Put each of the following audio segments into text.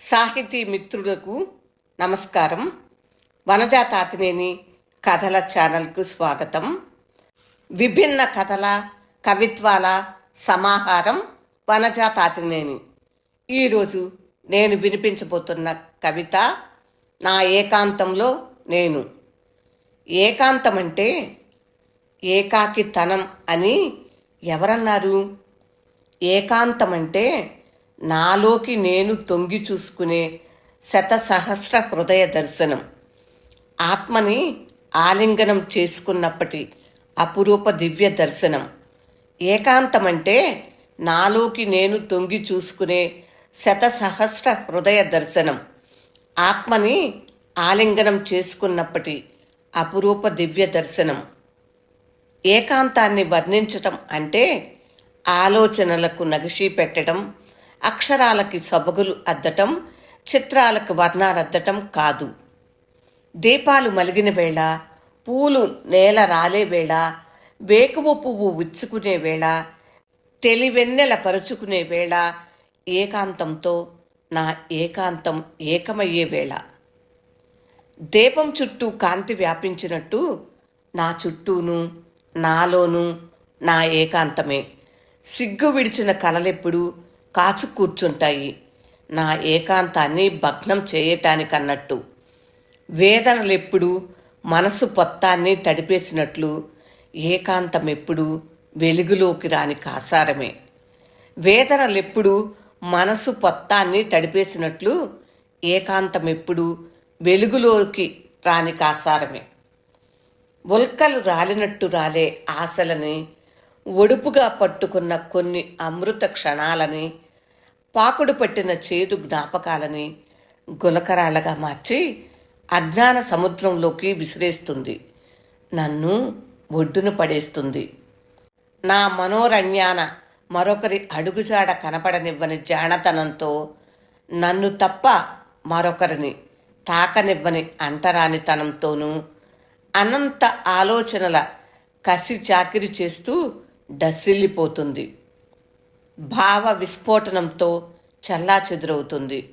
సాహితీ మిత్రులకు నమస్కారం. వనజా తాతినేని కథల ఛానల్కు స్వాగతం. విభిన్న కథల కవిత్వాల సమాహారం వనజా తాతినేని ఈరోజు నేను వినిపించబోతున్న కవిత నా ఏకాంతంలో నేను. ఏకాంతం అంటే ఏకాకితనం అని ఎవరన్నారు? ఏకాంతం అంటే నాలోకి నేను తొంగి చూసుకునే శత సహస్ర హృదయ దర్శనం. ఆత్మని ఆలింగనం చేసుకున్నప్పటి అపురూప దివ్య దర్శనం. ఏకాంతం అంటే నాలోకి నేను తొంగి చూసుకునే శత సహస్ర హృదయ దర్శనం. ఆత్మని ఆలింగనం చేసుకున్నప్పటి అపురూప దివ్య దర్శనం. ఏకాంతాన్ని వర్ణించటం అంటే ఆలోచనలకు నగిషి పెట్టడం అక్షరాలకి సొబగులు అద్దటం చిత్రాలకు వర్ణాలద్దటం కాదు. దీపాలు మలిగిన వేళ పూలు నేల రాలే వేళ వేకువ పువ్వు విచ్చుకునే వేళ తెలివెన్నెల పరుచుకునే వేళ ఏకాంతంతో నా ఏకాంతం ఏకమయ్యే వేళ. దీపం చుట్టూ కాంతి వ్యాపించినట్టు నా చుట్టూను నాలోను నా ఏకాంతమే. సిగ్గు విడిచిన కలలెప్పుడు కాచు కూర్చుంటాయి. నా ఏకాంతాన్ని భగ్నం చేయటానికన్నట్టు. వేదనలెప్పుడు మనసు పొత్తాన్ని తడిపేసినట్లు ఏకాంతం ఎప్పుడు వెలుగులోకి రాని కాసారమే. వేదనలెప్పుడు మనసు పొత్తాన్ని తడిపేసినట్లు ఏకాంతం ఎప్పుడు వెలుగులోకి రాని కాసారమే. ఉల్కలు రాలినట్టు రాలే ఆశలని ఒడుపుగా పట్టుకున్న కొన్ని అమృత క్షణాలని పాకుడు పట్టిన చేదు జ్ఞాపకాలని గులకరాళ్ళగా మార్చి అజ్ఞాన సముద్రంలోకి విసిరేస్తుంది. నన్ను ఒడ్డున పడేస్తుంది. నా మనోరణ్యాన మరొకరి అడుగుజాడ కనపడనివ్వని జాణతనంతో నన్ను తప్ప మరొకరిని తాకనివ్వని అంటరానితనంతోనూ అనంత ఆలోచనల కసి చాకిరి చేస్తూ డస్సిల్లిపోతుంది భావ విస్ఫోటనంతో చల్లా చెదురవుతుంది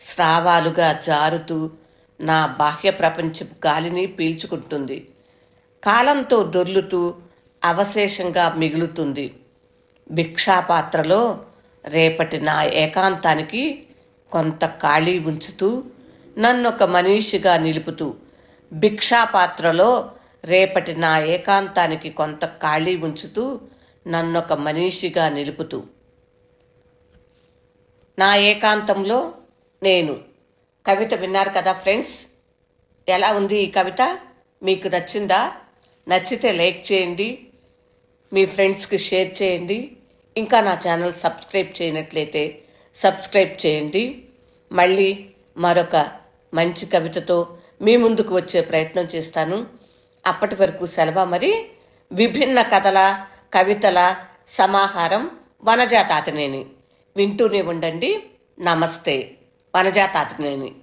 స్రావాలుగా జారుతూ నా బాహ్య ప్రపంచపు గాలిని పీల్చుకుంటుంది. కాలంతో దొర్లుతూ అవశేషంగా మిగులుతుంది. భిక్షాపాత్రలో రేపటి నా ఏకాంతానికి కొంత ఖాళీ ఉంచుతూ నన్నొక మనీషిగా నిలుపుతూ భిక్షాపాత్రలో రేపటి నా ఏకాంతానికి కొంత ఖాళీ ఉంచుతూ నన్నొక మనీషిగా నిలుపుతూ. నా ఏకాంతంలో నేను. కవిత విన్నారు కదా ఫ్రెండ్స్? ఎలా ఉంది ఈ కవిత? మీకు నచ్చిందా? నచ్చితే లైక్ చేయండి. మీ ఫ్రెండ్స్కి షేర్ చేయండి. ఇంకా నా ఛానల్ సబ్స్క్రైబ్ చేయనట్లయితే సబ్స్క్రైబ్ చేయండి. మళ్ళీ మరొక మంచి కవితతో మీ ముందుకు వచ్చే ప్రయత్నం చేస్తాను. అప్పటి వరకు సెలవు మరి విభిన్న కథల కవితల సమాహారం వనజాతాతినేని. వింటూనే ఉండండి. నమస్తే. వనజాతాతినేని.